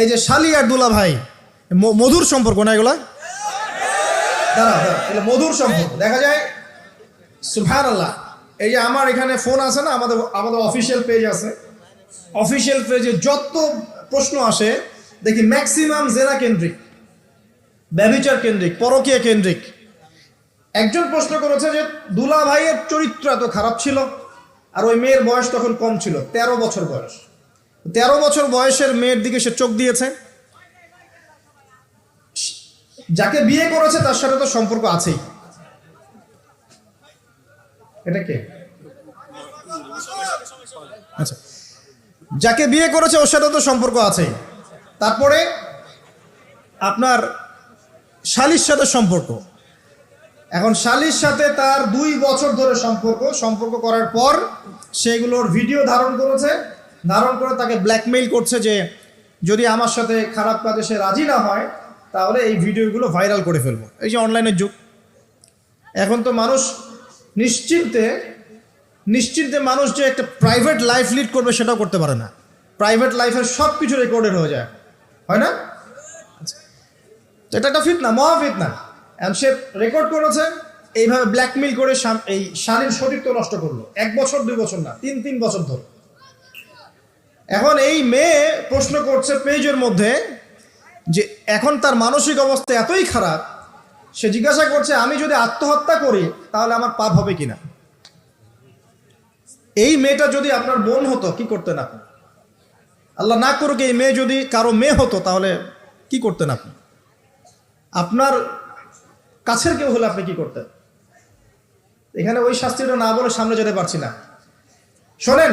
এই যে শালি আর দুলা ভাই মধুর সম্পর্ক না এগুলা? দাঁড়া মধুর সম্পর্ক। দেখা যায় সুফান আল্লাহ এই যে আমার এখানে ফোন আছে না, আমাদের আমাদের অফিসিয়াল পেজ আছে। অফিসিয়াল পেজে যত প্রশ্ন আসে, দেখি ম্যাক্সিমাম জেনা কেন্দ্রিক ব্যবিচার কেন্দ্রিক, পরকীয়া কেন্দ্রিক। একজন প্রশ্ন করেছে যে, দুলা ভাইয়ের চরিত্র এত খারাপ ছিল, আর ওই মেয়ের বয়স তখন কম ছিল, তেরো বছর বয়স। তেরো বছর বয়সের মেয়ের দিকে সে চোখ দিয়েছে। যাকে বিয়ে করেছে তার সাথে তো সম্পর্ক আছেই। এটা কে? আচ্ছা। যাকে বিয়ে করেছে ওর সাথে তো সম্পর্ক আছেই। তারপরে আপনার শালির সাথে সম্পর্ক। এখন শালির সাথে তার দুই বছর ধরে সম্পর্ক। সম্পর্ক করার পর সেগুলোর ভিডিও ধারণ করেছে। ধারণ করে তাকে ব্ল্যাকমেইল করছে যে যদি আমার সাথে খারাপ কাজে সে রাজি না হয়, তাহলে এই ভিডিওগুলো ভাইরাল করে ফেলব। এই যে অনলাইনের যুগ। এখন তো মানুষ নিশ্চিন্তে নিশ্চিন্তে মানুষ যে একটা প্রাইভেট লাইফ লিড করবে সেটাও করতে পারে না। প্রাইভেট লাইফের সব কিছু রেকর্ডেড হয়ে যায়। হয় না? এটা একটা ফিতনা মহা ফিতনা এখন সে রেকর্ড করেছে, এইভাবে ব্ল্যাকমেল করে এই শালীর সতীত্ব নষ্ট করল। এক বছর, দুই বছর না, তিন তিন বছর ধরে। এখন এই মেয়ে প্রশ্ন করছে পেজের মধ্যে যে এখন তার মানসিক অবস্থা এতই খারাপ, সে জিজ্ঞাসা করছে, আমি যদি আত্মহত্যা করি, তাহলে আমার পাপ হবে কিনা? এই মেয়েটা যদি আপনার বোন হতো, কি করতেন আপনি? আল্লাহ না করুক এই মেয়ে যদি কারও মেয়ে হতো, তাহলে কি করতেন আপনি? আপনার কাছের কেউ হলে আপনি কি করতেন? এখানে ওই শাস্তিটা না বলে সামনে যেতে পারছি না। শোনেন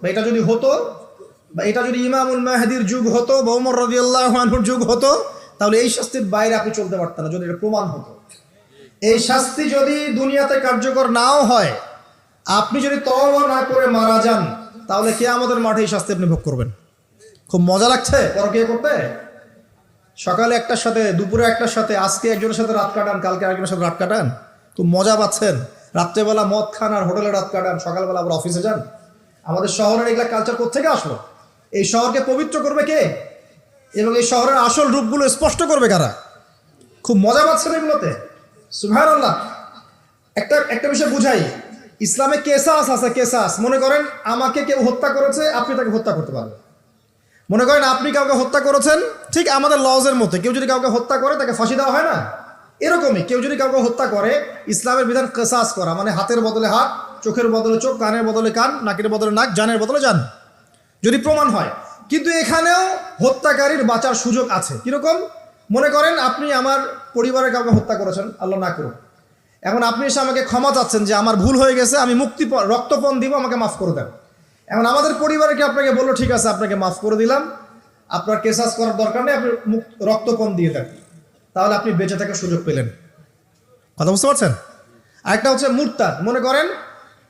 বা এটা যদি হতো, বা এটা যদি ইমামুল মাহাদির যুগ হতো বা উমর রদিয়াল্লাহর যুগ হতো, তাহলে এই শাস্তির বাইরে আপনি চলতে পারতেন না, যদি এটা প্রমাণ হতো। এই শাস্তি যদি দুনিয়াতে কার্যকর নাও হয়, আপনি যদি তওবা না করে মারা যান, তাহলে কে আমাদের মাঠে এই শাস্তি আপনি ভোগ করবেন। খুব মজা লাগছে? পরকিয়া করতে? সকালে একটার সাথে, দুপুরে একটার সাথে, আজকে একজনের সাথে রাত কাটান, কালকে আরেকজনের সাথে রাত কাটান? খুব মজা পাচ্ছেন। রাত্রেবেলা মদ খান আর হোটেলে রাত কাটান, সকালবেলা আবার অফিসে যান? আমাদের শহরের এগুলা কালচার কোথেকে আসলো? এই শহরকে পবিত্র করবে কে? এবং এই শহরের আসল রূপগুলো স্পষ্ট করবে কারা? খুব মজা পাচ্ছেন এগুলোতে। সুভার আল্লাহ একটা একটা বিষয় বুঝাই। ইসলামে কেসাস আছে, কেসাস। মনে করেন আমাকে কেউ হত্যা করেছে, আপনি তাকে হত্যা করতে পারবেন। মনে করেন আপনি কাউকে হত্যা করেছেন, ঠিক আমাদের লজের মধ্যে। কেউ যদি কাউকে হত্যা করে, তাকে ফাঁসি দেওয়া হয় না? এরকমই। কেউ যদি কাউকে হত্যা করে, ইসলামের বিধান কেসাস করা মানে হাতের বদলে হাত চোখের বদলে চোখ, কানের বদলে কান, নাকের বদলে নাক, জানের বদলে জান। যদি প্রমাণ হয়, কিন্তু এখানেও হত্যাকারীর বাঁচার সুযোগ আছে। কীরকম? মনে করেন আপনি আমার পরিবারের কাউকে হত্যা করেছেন, আল্লাহ না করুন এখন আপনি এসে আমাকে ক্ষমা চাচ্ছেন যে আমার ভুল হয়ে গেছে, আমি মুক্তি রক্তপণ দিব, আমাকে মাফ করে দেন। এখন আমাদের পরিবারে কি আপনাকে বলল, ঠিক আছে, আপনাকে মাফ করে দিলাম। আপনার কেসাস করার দরকার নেই, আপনি রক্তপণ দিয়ে দেন। তাহলে আপনি বেঁচে থাকার সুযোগ পেলেন। কথা বুঝতে পারছেন? আরেকটা হচ্ছে মুরতাদ। মনে করেন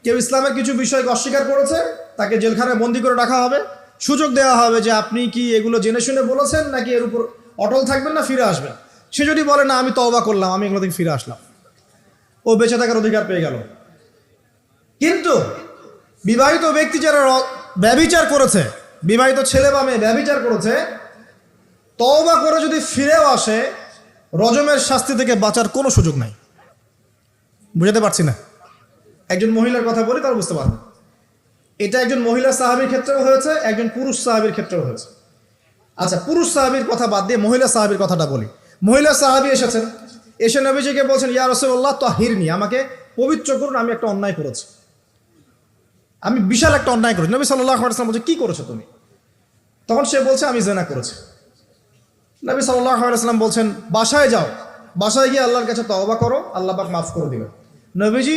কেউ ইসলামের কিছু বিষয়কে অস্বীকার করেছে, তাকে জেলখানায় বন্দি করে রাখা হবে। সুযোগ দেওয়া হবে যে আপনি কি এগুলো জেনে শুনে বলেছেন, নাকি এর উপর অটল থাকবেন না, ফিরে আসবেন? সে যদি বলে, না, আমি তওবা করলাম, আমি এগুলো থেকে ফিরে আসলাম। ও বেঁচে থাকার অধিকার পেয়ে গেল। কিন্তু বিবাহিত ব্যক্তি যারা র- ব্যভিচার করেছে, বিবাহিত ছেলে বা মেয়ে ব্যভিচার করেছে, তওবা করে যদি ফিরেও আসে, রজমের শাস্তি থেকে বাঁচার কোনো সুযোগ নাই। বুঝাতে পারছি না? একজন মহিলার কথা বলি তার বুঝতে পারবেন এটা একজন মহিলা সাহাবির ক্ষেত্রেও হয়েছে, একজন পুরুষ সাহাবির ক্ষেত্রেও হয়েছে। আচ্ছা পুরুষ সাহাবির কথা বাদ দিয়ে মহিলা সাহাবির কথাটা বলি। মহিলা সাহাবি এসেছেন, এসে নবীজিকে বলছেন, ইয়া রসুল্লাহ তো হিরনি আমাকে পবিত্র করুন, আমি একটা অন্যায় করেছি। আমি বিশাল একটা অন্যায় করেছি। নবী সাল্লাহ আলাইসাল্লাম বলছে, কী করেছ তুমি? তখন সে বলছে, আমি জেনা করেছি। নবী সাল্লাহ আলাইসাল্লাম বলছেন, বাসায় যাও। বাসায় গিয়ে আল্লাহর কাছে তওবা করো, আল্লাহ পাক মাফ করে দিবেন। নবীজি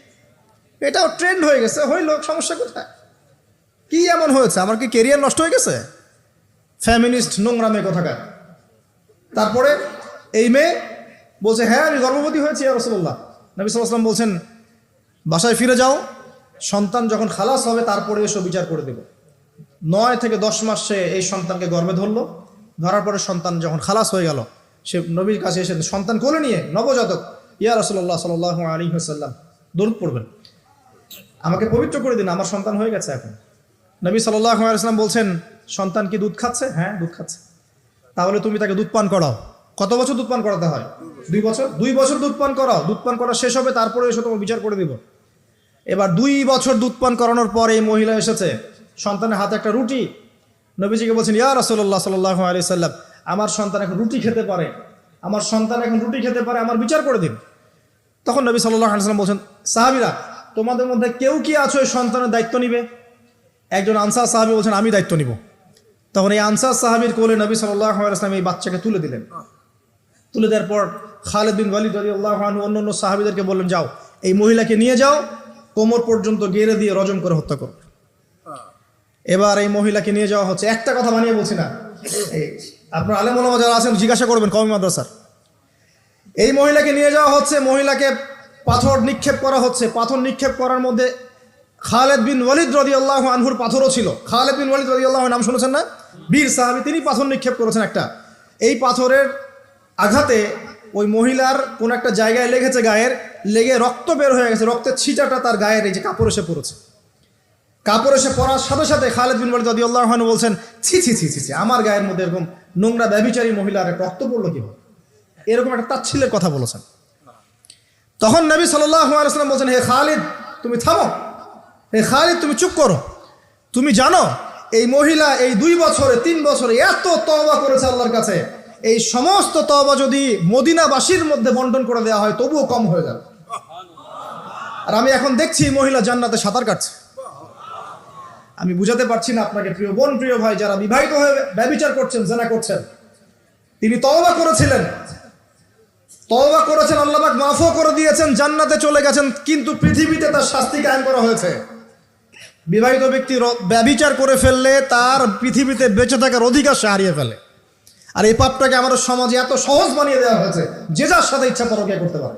এটাও ট্রেন্ড হয়ে গেছে। হইল সমস্যা কোথায়? কি এমন হয়েছে? আমার কি কেরিয়ার নষ্ট হয়ে গেছে? ফ্যামিনিস্ট নোংরা মেয়ে কোথাকার। তারপরে এই মেয়ে বলছে হ্যাঁ আমি গর্ভবতী হয়েছি, ইয়া রসুল্লাহ নবী সাল্লাম বলছেন, বাসায় ফিরে যাও, সন্তান যখন খালাস হবে, তারপরে এসো, বিচার করে দেব। নয় থেকে দশ মাস সে এই সন্তানকে গর্বে ধরলো। ধরার পরে সন্তান যখন খালাস হয়ে গেল, সে নবীর কাছে এসে সন্তান কোলে নিয়ে নবজাতক, ইয়া রসল্লাহ সাল আলী হাসাল্লাম দরুদ পড়বেন। আমাকে পবিত্র করে দিন, আমার সন্তান হয়ে গেছে এখন। নবী আলাইসলাম বলছেন, সন্তান কি দুধ খাচ্ছে? হ্যাঁ দুধ খাচ্ছে। তাহলে তুমি তাকে দুধ পান করাও। কত বছর দুধ পান করাতে হয়? দুই বছর? দুই বছর দুধ পান করাও। দুধ পান করা শেষ হবে, তারপরে এসে তোমার বিচার করে দিব। এবার দুই বছর দুধ পান করানোর পর এই মহিলা এসেছে। সন্তানের হাতে একটা রুটি। নবীজিকে বলছেন, ইয়া রসল্লাহ সাল্লাহ আলি সাল্লাম, আমার সন্তান এখন রুটি খেতে পারে। আমার সন্তান এখন রুটি খেতে পারে, আমার বিচার করে দিন। তখন নবী সাল্লাহ আলিয়াল্লাম বলছেন, সাহাবিরা তোমাদের মধ্যে কেউ কি আছো এই সন্তানের দায়িত্ব নিবে? একজন আনসার সাহাবি বলছেন, আমি দায়িত্ব নিব। তখন এই আনসার সাহাবির কোলে নবী সাল্লাহ আসলাম এই বাচ্চাকে তুলে দিলেন। তুলে দেওয়ার পর খালেদ বিন ওয়ালিদ আলী আল্লাহ অন্য অন্য সাহাবিদেরকে বললেন, যাও, এই মহিলাকে নিয়ে যাও, কোমর পর্যন্ত গেড়ে দিয়ে রজম করে হত্যা করো। এবার এই মহিলাকে নিয়ে যাওয়া হচ্ছে। একটা কথা বানিয়ে বলছি না। আপনার আলেম ওলামা যারা আছেন, জিজ্ঞাসা করবেন কমি মাদ্রাসার। এই মহিলাকে নিয়ে যাওয়া হচ্ছে, মহিলাকে পাথর নিক্ষেপ করা হচ্ছে। পাথর নিক্ষেপ করার মধ্যে খালেদ বিন ওয়ালিদ রদি আল্লাহ আনহুর পাথরও ছিল। খালেদ বিন ওয়ালিদ রদি আল্লাহ নাম শুনেছেন না? বীর সাহাবি, তিনি পাথর নিক্ষেপ করেছেন একটা। এই পাথরের আঘাতে ওই মহিলার কোন একটা জায়গায় লেগেছে গায়ের, লেগে রক্ত বের হয়ে গেছে। রক্তের ছিটাটা তার গায়ের এই যে কাপড় এসে পড়েছে। কাপড় এসে পরার সাথে সাথে খালেদ বিন ওয়ালিদ রদি আল্লাহ বলছেন, ছি ছি ছি ছি ছি, আমার গায়ের মধ্যে এরকম নোংরা ব্যবিচারী মহিলার রক্ত পড়ল কীভাবে? এরকম একটা তাচ্ছিলের কথা বলেছেন। তখন নবী সাল্লাম বলছেন, হে খালিদ, তুমি থামো। হে খালিদ, তুমি চুপ করো। তুমি জানো, এই মহিলা এই দুই বছরে, তিন বছরে এত তবা করেছে আল্লাহর কাছে। এই সমস্ত তবা যদি মদিনাবাসীর মধ্যে বন্টন করে দেওয়া হয়, তবুও কম হয়ে যাবে। আর আমি এখন দেখছি মহিলা জান্নাতে সাঁতার কাটছে। আমি বুঝাতে পারছি না আপনাকে, প্রিয় বোন, প্রিয় ভাই, যারা বিবাহিত হয়ে ব্যবিচার করছেন, জেনা করছেন। তিনি তওবা করেছিলেন। তওবা করেছেন আল্লাহবাক মাফও করে দিয়েছেন, জান্নাতে চলে গেছেন, কিন্তু পৃথিবীতে তার শাস্তি কায়েম করা হয়েছে। বিবাহিত ব্যক্তি ব্যবিচার করে ফেললে তার পৃথিবীতে বেঁচে থাকার অধিকার সে হারিয়ে ফেলে। আর এই পাপটাকে আমাদের সমাজে এত সহজ বানিয়ে দেওয়া হয়েছে, যে যার সাথে ইচ্ছা পরকিয়া করতে পারে।